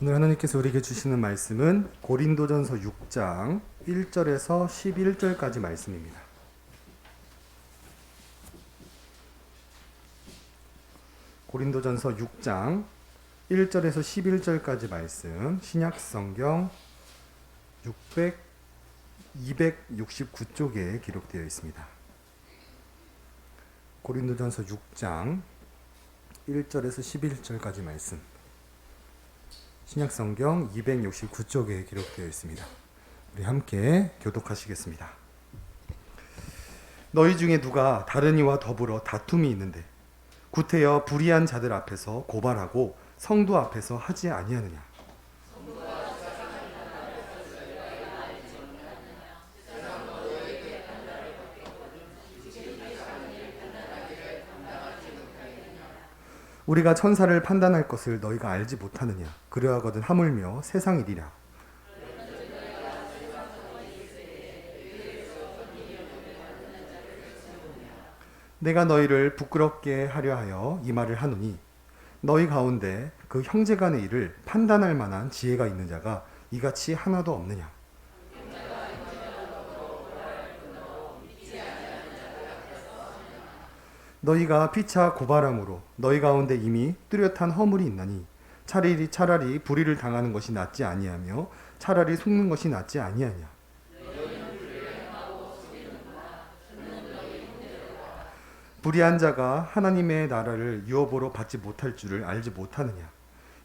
오늘 하나님께서 우리에게 주시는 말씀은 고린도전서 6장 1절에서 11절까지 말씀입니다. 고린도전서 6장 1절에서 11절까지 말씀 신약 성경 600 269쪽에 기록되어 있습니다. 고린도전서 6장 1절에서 11절까지 말씀 신약 성경 269쪽에 기록되어 있습니다. 우리 함께 교독하시겠습니다. 너희 중에 누가 다른 이와 더불어 다툼이 있는데 구태여 불의한 자들 앞에서 고발하고 성도 앞에서 하지 아니하느냐 우리가 천사를 판단할 것을 너희가 알지 못하느냐? 그러하거든 하물며 세상 일이라. 내가 너희를 부끄럽게 하려 하여 이 말을 하노니 너희 가운데 그 형제간의 일을 판단할 만한 지혜가 있는 자가 이같이 하나도 없느냐 너희가 피차 고발함으로 너희 가운데 이미 뚜렷한 허물이 있나니 차라리 차라리 불의를 당하는 것이 낫지 아니하며 차라리 속는 것이 낫지 아니하냐? 불의한 자가 하나님의 나라를 유업으로 받지 못할 줄을 알지 못하느냐?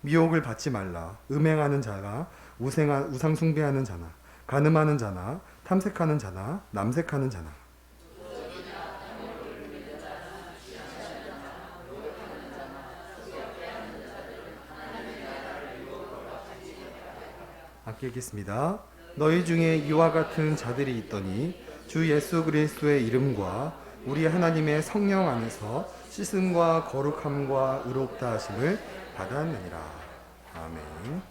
미혹을 받지 말라. 음행하는 자가 우상 숭배하는 자나 간음하는 자나 탐색하는 자나 남색하는 자나 함께 읽겠습니다. 너희 중에 이와 같은 자들이 있더니 주 예수 그리스도의 이름과 우리 하나님의 성령 안에서 씻음과 거룩함과 의롭다 하심을 받았느니라. 아멘.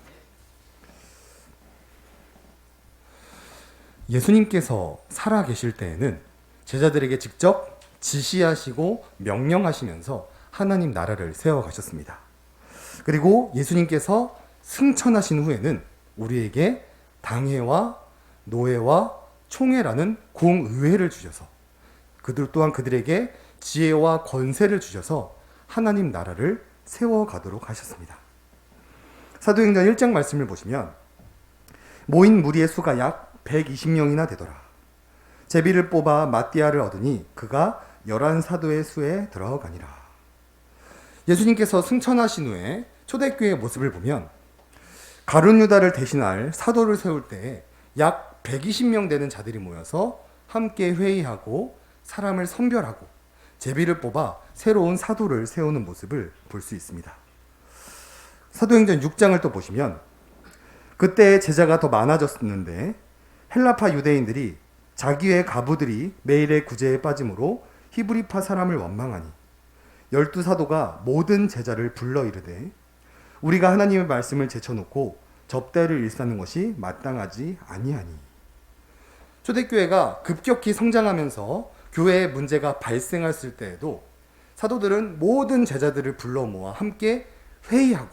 예수님께서 살아 계실 때에는 제자들에게 직접 지시하시고 명령하시면서 하나님 나라를 세워 가셨습니다. 그리고 예수님께서 승천하신 후에는 우리에게 당회와 노예와 총회라는 공의회를 주셔서 그들 또한 그들에게 지혜와 권세를 주셔서 하나님 나라를 세워가도록 하셨습니다. 사도행전 1장 말씀을 보시면 모인 무리의 수가 약 120명이나 되더라. 제비를 뽑아 마띠아를 얻으니 그가 열한 사도의 수에 들어가니라. 예수님께서 승천하신 후에 초대교회의 모습을 보면 가룟 유다를 대신할 사도를 세울 때 약 120명 되는 자들이 모여서 함께 회의하고 사람을 선별하고 제비를 뽑아 새로운 사도를 세우는 모습을 볼 수 있습니다. 사도행전 6장을 또 보시면 그때 제자가 더 많아졌는데 헬라파 유대인들이 자기의 가부들이 매일의 구제에 빠짐으로 히브리파 사람을 원망하니 열두 사도가 모든 제자를 불러 이르되 우리가 하나님의 말씀을 제쳐놓고 접대를 일삼는 것이 마땅하지 아니하니. 초대교회가 급격히 성장하면서 교회에 문제가 발생했을 때에도 사도들은 모든 제자들을 불러 모아 함께 회의하고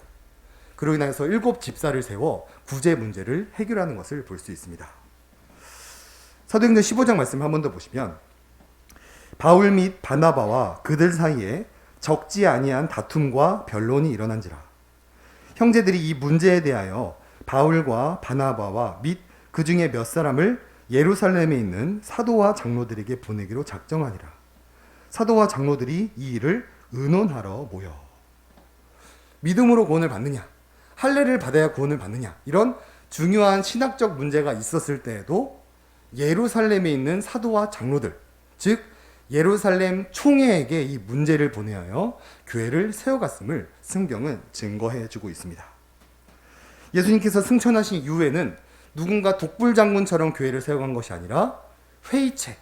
그로 인해서 일곱 집사를 세워 구제 문제를 해결하는 것을 볼 수 있습니다. 사도행전 15장 말씀 한 번 더 보시면 바울 및 바나바와 그들 사이에 적지 아니한 다툼과 변론이 일어난지라 형제들이 이 문제에 대하여 바울과 바나바와 및 그 중에 몇 사람을 예루살렘에 있는 사도와 장로들에게 보내기로 작정하니라. 사도와 장로들이 이 일을 의논하러 모여. 믿음으로 구원을 받느냐? 할례를 받아야 구원을 받느냐? 이런 중요한 신학적 문제가 있었을 때에도 예루살렘에 있는 사도와 장로들, 즉 예루살렘 총회에게 이 문제를 보내하여 교회를 세워갔음을 성경은 증거해 주고 있습니다. 예수님께서 승천하신 이후에는 누군가 독불 장군처럼 교회를 세워간 것이 아니라 회의체,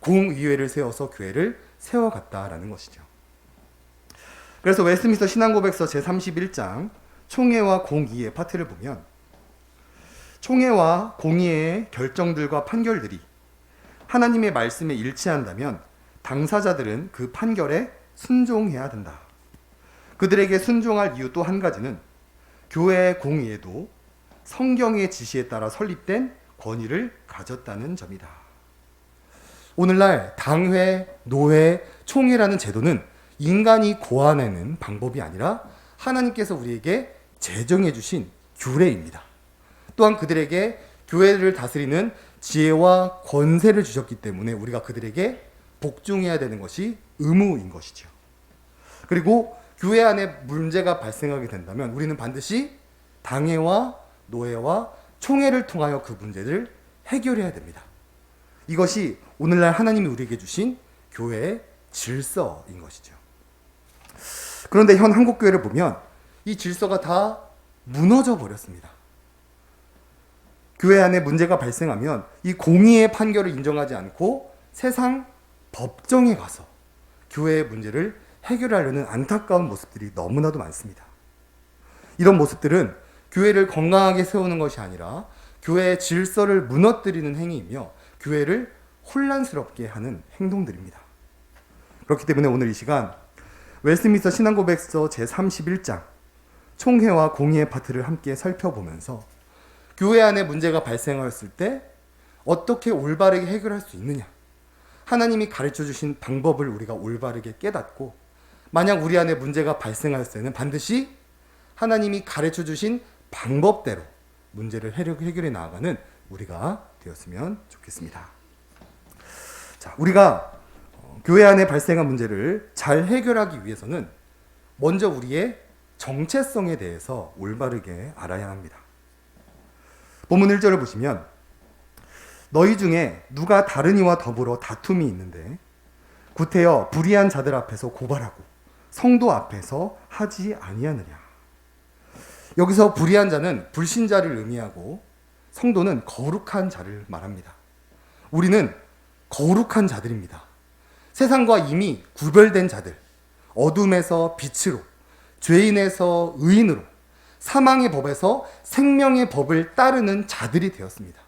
공의회를 세워서 교회를 세워갔다라는 것이죠. 그래서 웨스트민스터 신앙고백서 제31장 총회와 공의회 파트를 보면 총회와 공의회의 결정들과 판결들이 하나님의 말씀에 일치한다면 당사자들은 그 판결에 순종해야 된다. 그들에게 순종할 이유 또 한 가지는 교회 공의에도 성경의 지시에 따라 설립된 권위를 가졌다는 점이다. 오늘날 당회, 노회, 총회라는 제도는 인간이 고안해낸 방법이 아니라 하나님께서 우리에게 제정해 주신 규례입니다. 또한 그들에게 교회를 다스리는 지혜와 권세를 주셨기 때문에 우리가 그들에게 복종해야 되는 것이 의무인 것이죠. 그리고 교회 안에 문제가 발생하게 된다면 우리는 반드시 당회와 노회와 총회를 통하여 그 문제를 해결해야 됩니다. 이것이 오늘날 하나님이 우리에게 주신 교회의 질서인 것이죠. 그런데 현 한국 교회를 보면 이 질서가 다 무너져 버렸습니다. 교회 안에 문제가 발생하면 이 공의의 판결을 인정하지 않고 세상 법정에 가서 교회의 문제를 해결하려는 안타까운 모습들이 너무나도 많습니다. 이런 모습들은 교회를 건강하게 세우는 것이 아니라 교회의 질서를 무너뜨리는 행위이며 교회를 혼란스럽게 하는 행동들입니다. 그렇기 때문에 오늘 이 시간 웨스트민스터 신앙고백서 제31장 총회와 공의의 파트를 함께 살펴보면서 교회 안에 문제가 발생하였을 때 어떻게 올바르게 해결할 수 있느냐 하나님이 가르쳐 주신 방법을 우리가 올바르게 깨닫고 만약 우리 안에 문제가 발생할 때는 반드시 하나님이 가르쳐 주신 방법대로 문제를 해결해 나가는 우리가 되었으면 좋겠습니다. 자, 우리가 어, 교회 안에 발생한 문제를 잘 해결하기 위해서는 먼저 우리의 정체성에 대해서 올바르게 알아야 합니다. 본문 1절을 보시면 너희 중에 누가 다른 이와 더불어 다툼이 있는데 구태여 불의한 자들 앞에서 고발하고 성도 앞에서 하지 아니하느냐. 여기서 불의한 자는 불신자를 의미하고 성도는 거룩한 자를 말합니다. 우리는 거룩한 자들입니다. 세상과 이미 구별된 자들, 어둠에서 빛으로, 죄인에서 의인으로, 사망의 법에서 생명의 법을 따르는 자들이 되었습니다.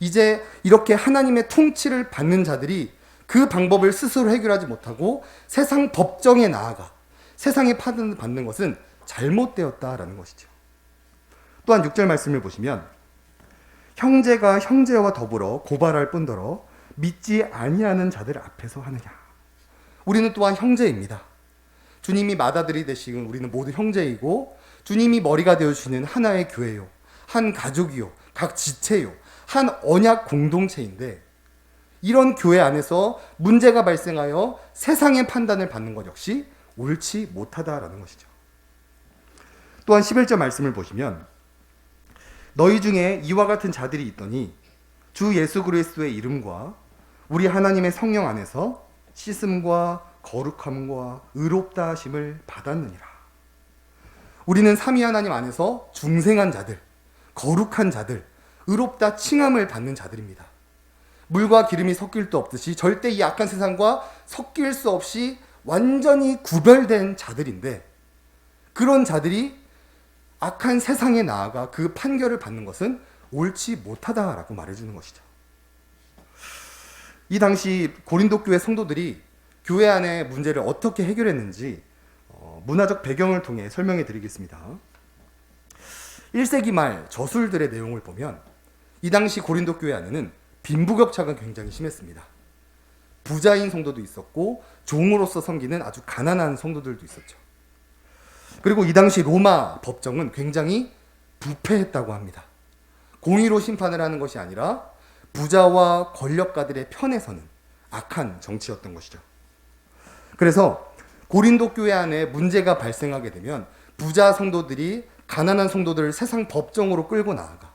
이제 이렇게 하나님의 통치를 받는 자들이 그 방법을 스스로 해결하지 못하고 세상 법정에 나아가 세상의 판단을 받는 것은 잘못되었다라는 것이죠. 또한 6절 말씀을 보시면 형제가 형제와 더불어 고발할 뿐더러 믿지 아니하는 자들 앞에서 하느냐. 우리는 또한 형제입니다. 주님이 맏아들이 되시는 우리는 모두 형제이고 주님이 머리가 되어 주시는 하나의 교회요. 한 가족이요. 각 지체요. 한 언약 공동체인데 이런 교회 안에서 문제가 발생하여 세상의 판단을 받는 것 역시 옳지 못하다라는 것이죠. 또한 11절 말씀을 보시면 너희 중에 이와 같은 자들이 있더니 주 예수 그리스도의 이름과 우리 하나님의 성령 안에서 씻음과 거룩함과 의롭다 하심을 받았느니라. 우리는 삼위 하나님 안에서 중생한 자들, 거룩한 자들, 의롭다 칭함을 받는 자들입니다. 물과 기름이 섞일 수 없듯이 절대 이 악한 세상과 섞일 수 없이 완전히 구별된 자들인데 그런 자들이 악한 세상에 나아가 그 판결을 받는 것은 옳지 못하다라고 말해주는 것이죠. 이 당시 고린도 교회 성도들이 교회 안의 문제를 어떻게 해결했는지 어, 문화적 배경을 통해 설명해 드리겠습니다. 1세기 말 저술들의 내용을 보면 이 당시 고린도 교회 안에는 빈부격차가 굉장히 심했습니다. 부자인 성도도 있었고 종으로서 섬기는 아주 가난한 성도들도 있었죠. 그리고 이 당시 로마 법정은 굉장히 부패했다고 합니다. 공의로 심판을 하는 것이 아니라 부자와 권력가들의 편에 서는 악한 정치였던 것이죠. 그래서 고린도 교회 안에 문제가 발생하게 되면 부자 성도들이 가난한 성도들을 세상 법정으로 끌고 나아가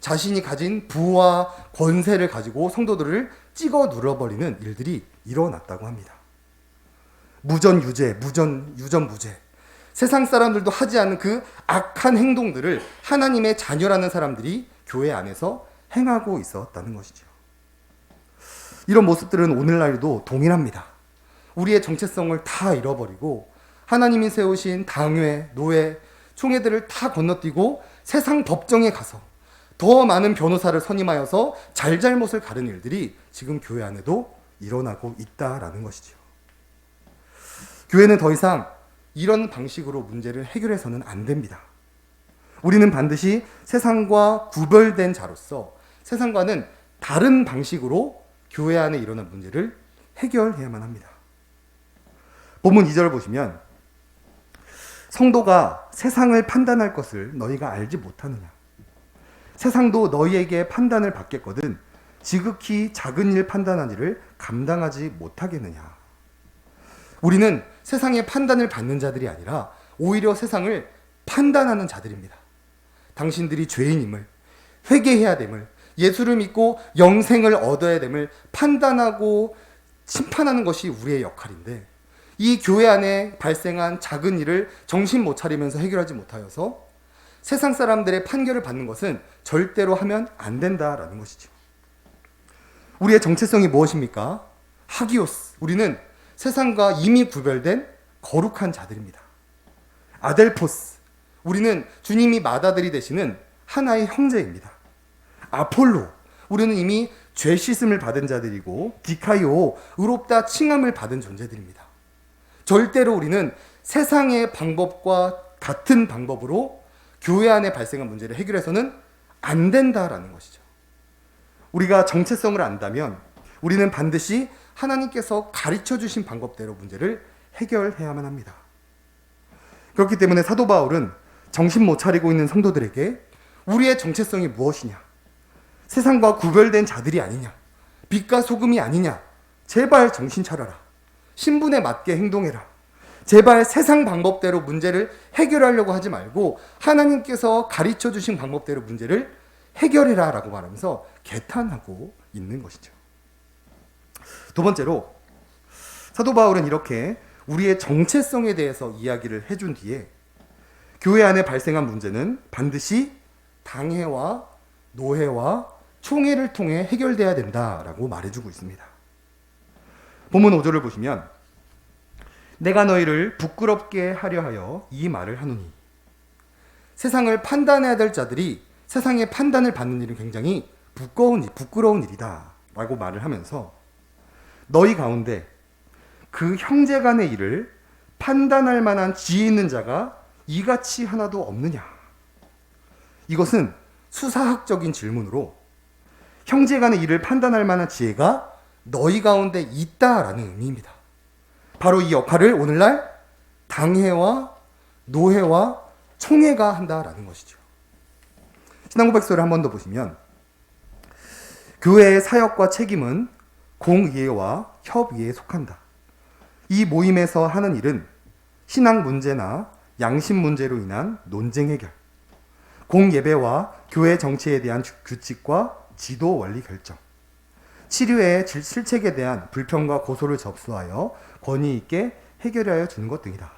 자신이 가진 부와 권세를 가지고 성도들을 찍어 눌러버리는 일들이 일어났다고 합니다. 무전 유죄, 무전 유전 무죄. 세상 사람들도 하지 않는 그 악한 행동들을 하나님의 자녀라는 사람들이 교회 안에서 행하고 있었다는 것이죠. 이런 모습들은 오늘날도 동일합니다. 우리의 정체성을 다 잃어버리고 하나님이 세우신 당회, 노회, 총회들을 다 건너뛰고 세상 법정에 가서 더 많은 변호사를 선임하여서 잘잘못을 가른 일들이 지금 교회 안에도 일어나고 있다라는 것이죠. 교회는 더 이상 이런 방식으로 문제를 해결해서는 안 됩니다. 우리는 반드시 세상과 구별된 자로서 세상과는 다른 방식으로 교회 안에 일어난 문제를 해결해야만 합니다. 본문 2절을 보시면 성도가 세상을 판단할 것을 너희가 알지 못하느냐. 세상도 너희에게 판단을 받겠거든 지극히 작은 일 판단한 일을 감당하지 못하겠느냐. 우리는 세상의 판단을 받는 자들이 아니라 오히려 세상을 판단하는 자들입니다. 당신들이 죄인임을 회개해야 됨을 예수를 믿고 영생을 얻어야 됨을 판단하고 심판하는 것이 우리의 역할인데 이 교회 안에 발생한 작은 일을 정신 못 차리면서 해결하지 못하여서 세상 사람들의 판결을 받는 것은 절대로 하면 안 된다라는 것이죠. 우리의 정체성이 무엇입니까? 하기오스. 우리는 세상과 이미 구별된 거룩한 자들입니다. 아델포스. 우리는 주님이 맏아들이 되시는 하나의 형제입니다. 아폴로. 우리는 이미 죄 씻음을 받은 자들이고 디카이오. 의롭다 칭함을 받은 존재들입니다. 절대로 우리는 세상의 방법과 같은 방법으로 교회 안에 발생한 문제를 해결해서는 안 된다라는 것이죠. 우리가 정체성을 안다면 우리는 반드시 하나님께서 가르쳐 주신 방법대로 문제를 해결해야만 합니다. 그렇기 때문에 사도 바울은 정신 못 차리고 있는 성도들에게 우리의 정체성이 무엇이냐? 세상과 구별된 자들이 아니냐? 빛과 소금이 아니냐? 제발 정신 차려라. 신분에 맞게 행동해라. 제발 세상 방법대로 문제를 해결하려고 하지 말고 하나님께서 가르쳐 주신 방법대로 문제를 해결해라 라고 말하면서 개탄하고 있는 것이죠. 두 번째로 사도 바울은 이렇게 우리의 정체성에 대해서 이야기를 해준 뒤에 교회 안에 발생한 문제는 반드시 당회와 노회와 총회를 통해 해결돼야 된다라고 말해주고 있습니다. 본문 5절을 보시면 내가 너희를 부끄럽게 하려 하여 이 말을 하노니. 세상을 판단해야 될 자들이 세상의 판단을 받는 일은 굉장히 부끄러운, 부끄러운 일이다 라고 말을 하면서 너희 가운데 그 형제 간의 일을 판단할 만한 지혜 있는 자가 이같이 하나도 없느냐? 이것은 수사학적인 질문으로 형제 간의 일을 판단할 만한 지혜가 너희 가운데 있다라는 의미입니다. 바로 이 역할을 오늘날 당회와 노회와 총회가 한다라는 것이죠. 신앙고백서를 한 번 더 보시면 교회의 사역과 책임은 공의회와 협의회에 속한다. 이 모임에서 하는 일은 신앙 문제나 양심 문제로 인한 논쟁 해결, 공예배와 교회 정치에 대한 규칙과 지도 원리 결정, 치료의 실책에 대한 불평과 고소를 접수하여 권위 있게 해결하여 주는 것 등이다.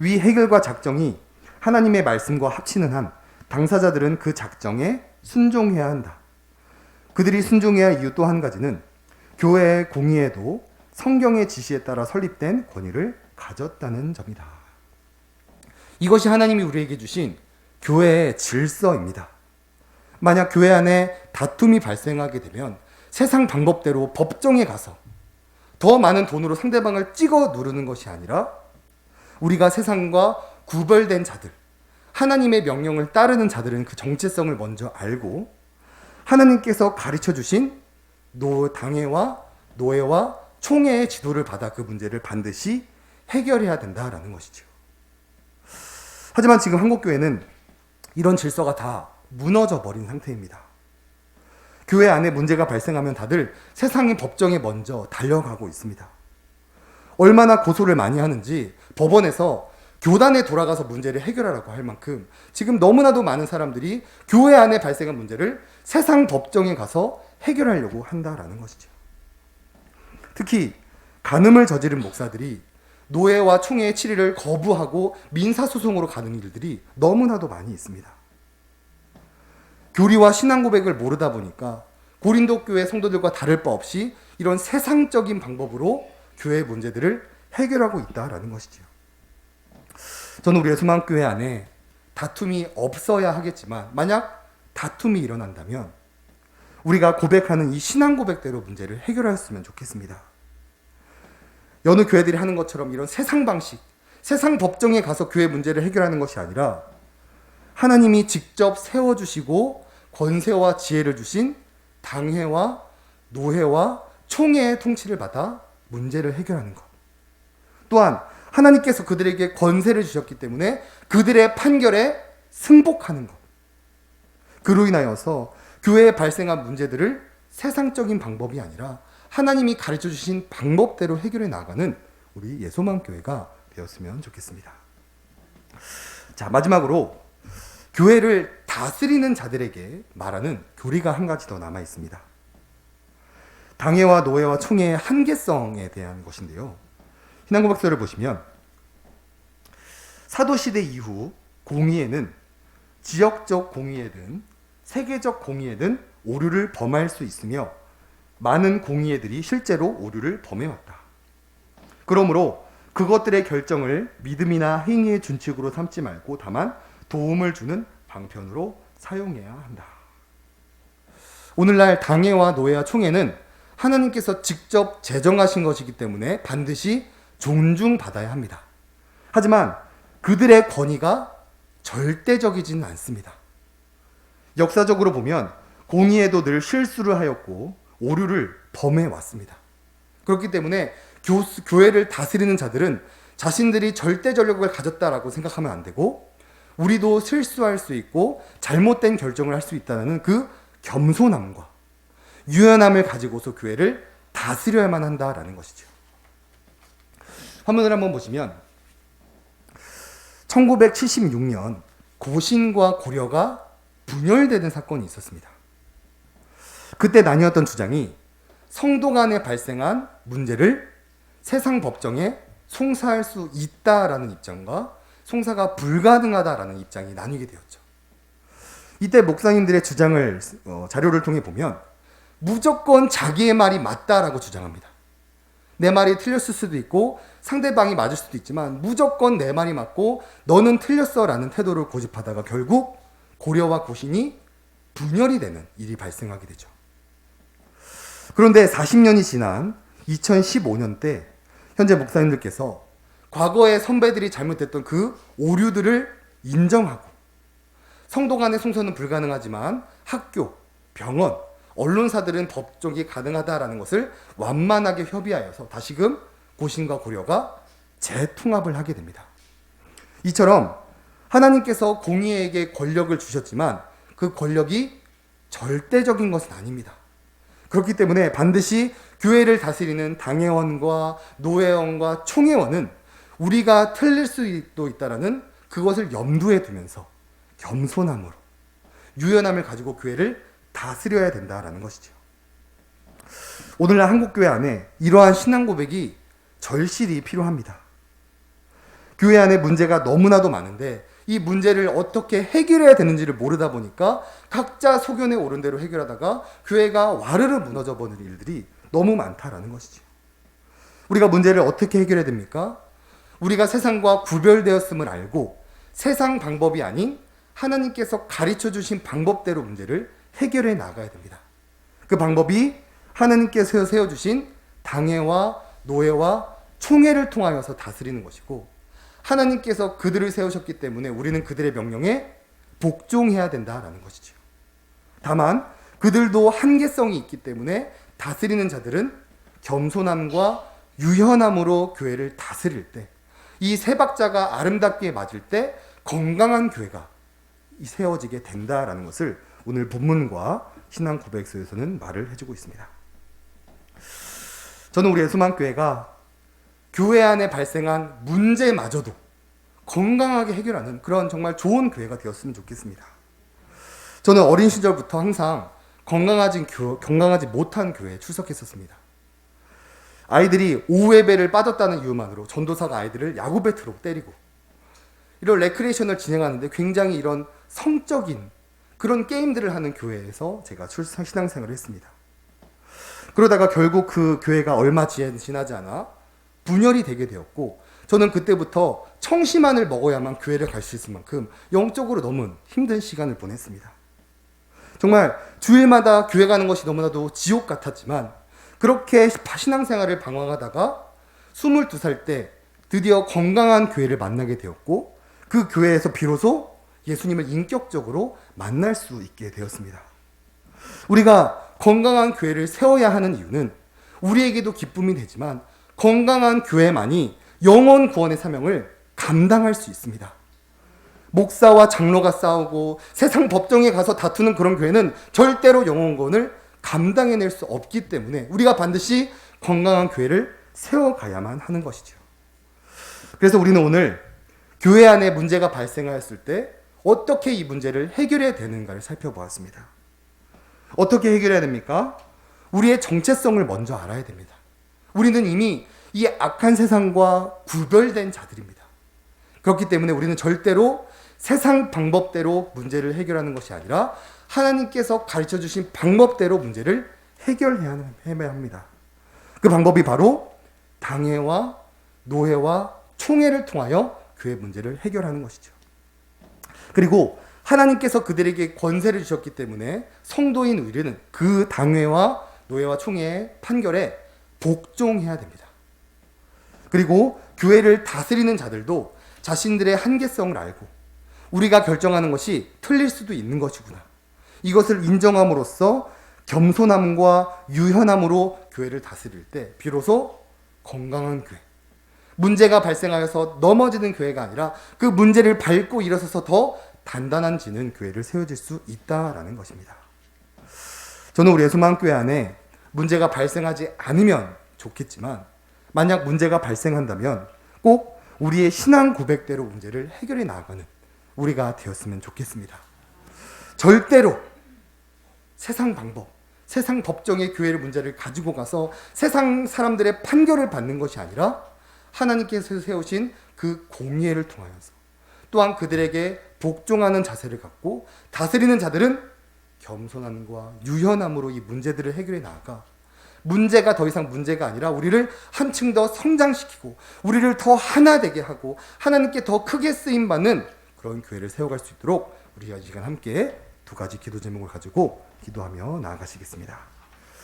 위 해결과 작정이 하나님의 말씀과 합치는 한 당사자들은 그 작정에 순종해야 한다. 그들이 순종해야 할 이유 또 한 가지는 교회의 공의에도 성경의 지시에 따라 설립된 권위를 가졌다는 점이다. 이것이 하나님이 우리에게 주신 교회의 질서입니다. 만약 교회 안에 다툼이 발생하게 되면 세상 방법대로 법정에 가서 더 많은 돈으로 상대방을 찍어 누르는 것이 아니라 우리가 세상과 구별된 자들, 하나님의 명령을 따르는 자들은 그 정체성을 먼저 알고 하나님께서 가르쳐 주신 노 당회와 노예와 총회의 지도를 받아 그 문제를 반드시 해결해야 된다라는 것이죠. 하지만 지금 한국 교회는 이런 질서가 다 무너져 버린 상태입니다. 교회 안에 문제가 발생하면 다들 세상의 법정에 먼저 달려가고 있습니다. 얼마나 고소를 많이 하는지 법원에서 교단에 돌아가서 문제를 해결하라고 할 만큼 지금 너무나도 많은 사람들이 교회 안에 발생한 문제를 세상 법정에 가서 해결하려고 한다라는 것이죠. 특히 간음을 저지른 목사들이 노예와 총회의 치리를 거부하고 민사소송으로 가는 일들이 너무나도 많이 있습니다. 교리와 신앙 고백을 모르다 보니까 고린도 교회 성도들과 다를 바 없이 이런 세상적인 방법으로 교회의 문제들을 해결하고 있다라는 것이지요. 저는 우리 예수만교회 안에 다툼이 없어야 하겠지만 만약 다툼이 일어난다면 우리가 고백하는 이 신앙 고백대로 문제를 해결했으면 좋겠습니다. 여느 교회들이 하는 것처럼 이런 세상 방식, 세상 법정에 가서 교회 문제를 해결하는 것이 아니라 하나님이 직접 세워주시고 권세와 지혜를 주신 당회와 노회와 총회의 통치를 받아 문제를 해결하는 것. 또한 하나님께서 그들에게 권세를 주셨기 때문에 그들의 판결에 승복하는 것. 그로 인하여서 교회에 발생한 문제들을 세상적인 방법이 아니라 하나님이 가르쳐 주신 방법대로 해결해 나가는 우리 예소만 교회가 되었으면 좋겠습니다. 자, 마지막으로 교회를 다스리는 자들에게 말하는 교리가 한 가지 더 남아 있습니다. 당회와 노회와 총회의 한계성에 대한 것인데요. 신앙고백서를 보시면 사도시대 이후 공의에는 지역적 공의회든 세계적 공의회든 오류를 범할 수 있으며 많은 공의회들이 실제로 오류를 범해왔다. 그러므로 그것들의 결정을 믿음이나 행위의 준칙으로 삼지 말고 다만 도움을 주는 방편으로 사용해야 한다. 오늘날 당회와 노회와 총회는 하나님께서 직접 제정하신 것이기 때문에 반드시 존중받아야 합니다. 하지만 그들의 권위가 절대적이지는 않습니다. 역사적으로 보면 공의에도 늘 실수를 하였고 오류를 범해 왔습니다. 그렇기 때문에 교, 교회를 다스리는 자들은 자신들이 절대 전력을 가졌다라고 생각하면 안 되고 우리도 실수할 수 있고 잘못된 결정을 할 수 있다는 그 겸손함과 유연함을 가지고서 교회를 다스려야만 한다라는 것이죠. 화면을 한번 보시면 1976년 고신과 고려가 분열되는 사건이 있었습니다. 그때 나뉘었던 주장이 성도 간에 발생한 문제를 세상 법정에 송사할 수 있다라는 입장과 송사가 불가능하다라는 입장이 나뉘게 되었죠. 이때 목사님들의 주장을 어, 자료를 통해 보면 무조건 자기의 말이 맞다라고 주장합니다. 내 말이 틀렸을 수도 있고 상대방이 맞을 수도 있지만 무조건 내 말이 맞고 너는 틀렸어라는 태도를 고집하다가 결국 고려와 고신이 분열이 되는 일이 발생하게 되죠. 그런데 40년이 지난 2015년 때 현재 목사님들께서 과거의 선배들이 잘못했던 그 오류들을 인정하고 성도 간의 송소는 불가능하지만 학교, 병원, 언론사들은 법적이 가능하다라는 것을 완만하게 협의하여서 다시금 고신과 고려가 재통합을 하게 됩니다. 이처럼 하나님께서 공의에게 권력을 주셨지만 그 권력이 절대적인 것은 아닙니다. 그렇기 때문에 반드시 교회를 다스리는 당회원과 노회원과 총회원은 우리가 틀릴 수도 있다라는 그것을 염두에 두면서 겸손함으로 유연함을 가지고 교회를 다스려야 된다라는 것이죠. 오늘날 한국교회 안에 이러한 신앙 고백이 절실히 필요합니다. 교회 안에 문제가 너무나도 많은데 이 문제를 어떻게 해결해야 되는지를 모르다 보니까 각자 소견에 오른 대로 해결하다가 교회가 와르르 무너져 버리는 일들이 너무 많다라는 것이죠. 우리가 문제를 어떻게 해결해야 됩니까? 우리가 세상과 구별되었음을 알고 세상 방법이 아닌 하나님께서 가르쳐 주신 방법대로 문제를 해결해 나가야 됩니다. 그 방법이 하나님께서 세워주신 당회와 노예와 총회를 통하여서 다스리는 것이고 하나님께서 그들을 세우셨기 때문에 우리는 그들의 명령에 복종해야 된다라는 것이죠. 다만 그들도 한계성이 있기 때문에 다스리는 자들은 겸손함과 유연함으로 교회를 다스릴 때, 이 세 박자가 아름답게 맞을 때 건강한 교회가 세워지게 된다라는 것을 오늘 본문과 신앙 고백서에서는 말을 해주고 있습니다. 저는 우리 예수만 교회가 교회 안에 발생한 문제마저도 건강하게 해결하는 그런 정말 좋은 교회가 되었으면 좋겠습니다. 저는 어린 시절부터 항상 건강하지, 교, 건강하지 못한 교회에 출석했었습니다. 아이들이 예배를 빠졌다는 이유만으로 전도사가 아이들을 야구 배트로 때리고 이런 레크레이션을 진행하는데 굉장히 이런 성적인 그런 게임들을 하는 교회에서 제가 출산 신앙생활을 했습니다. 그러다가 결국 그 교회가 얼마 지나지 않아 분열이 되게 되었고 저는 그때부터 청심환을 먹어야만 교회를 갈 수 있을 만큼 영적으로 너무 힘든 시간을 보냈습니다. 정말 주일마다 교회 가는 것이 너무나도 지옥 같았지만 그렇게 신앙생활을 방황하다가 22살 때 드디어 건강한 교회를 만나게 되었고 그 교회에서 비로소 예수님을 인격적으로 만날 수 있게 되었습니다. 우리가 건강한 교회를 세워야 하는 이유는 우리에게도 기쁨이 되지만 건강한 교회만이 영원 구원의 사명을 감당할 수 있습니다. 목사와 장로가 싸우고 세상 법정에 가서 다투는 그런 교회는 절대로 영원 구원을 감당해낼 수 없기 때문에 우리가 반드시 건강한 교회를 세워가야만 하는 것이죠. 그래서 우리는 오늘 교회 안에 문제가 발생하였을 때 어떻게 이 문제를 해결해야 되는가를 살펴보았습니다. 어떻게 해결해야 됩니까? 우리의 정체성을 먼저 알아야 됩니다. 우리는 이미 이 악한 세상과 구별된 자들입니다. 그렇기 때문에 우리는 절대로 세상 방법대로 문제를 해결하는 것이 아니라 하나님께서 가르쳐 주신 방법대로 문제를 해결해야 합니다. 그 방법이 바로 당회와 노회와 총회를 통하여 교회 문제를 해결하는 것이죠. 그리고 하나님께서 그들에게 권세를 주셨기 때문에 성도인 우리는 그 당회와 노예와 총회의 판결에 복종해야 됩니다. 그리고 교회를 다스리는 자들도 자신들의 한계성을 알고 우리가 결정하는 것이 틀릴 수도 있는 것이구나. 이것을 인정함으로써 겸손함과 유연함으로 교회를 다스릴 때 비로소 건강한 교회. 문제가 발생하여서 넘어지는 교회가 아니라 그 문제를 밟고 일어서서 더 단단한 지는 교회를 세워질 수 있다라는 것입니다. 저는 우리 예수만 교회 안에 문제가 발생하지 않으면 좋겠지만 만약 문제가 발생한다면 꼭 우리의 신앙 고백대로 문제를 해결해 나가는 우리가 되었으면 좋겠습니다. 절대로 세상 방법, 세상 법정의 교회의 문제를 가지고 가서 세상 사람들의 판결을 받는 것이 아니라 하나님께서 세우신 그 공의를 통하여서 또한 그들에게 복종하는 자세를 갖고 다스리는 자들은 겸손함과 유연함으로 이 문제들을 해결해 나아가 문제가 더 이상 문제가 아니라 우리를 한층 더 성장시키고 우리를 더 하나 되게 하고 하나님께 더 크게 쓰임 받는 그런 교회를 세워갈 수 있도록 우리가 이 시간 함께 두 가지 기도 제목을 가지고 기도하며 나아가시겠습니다.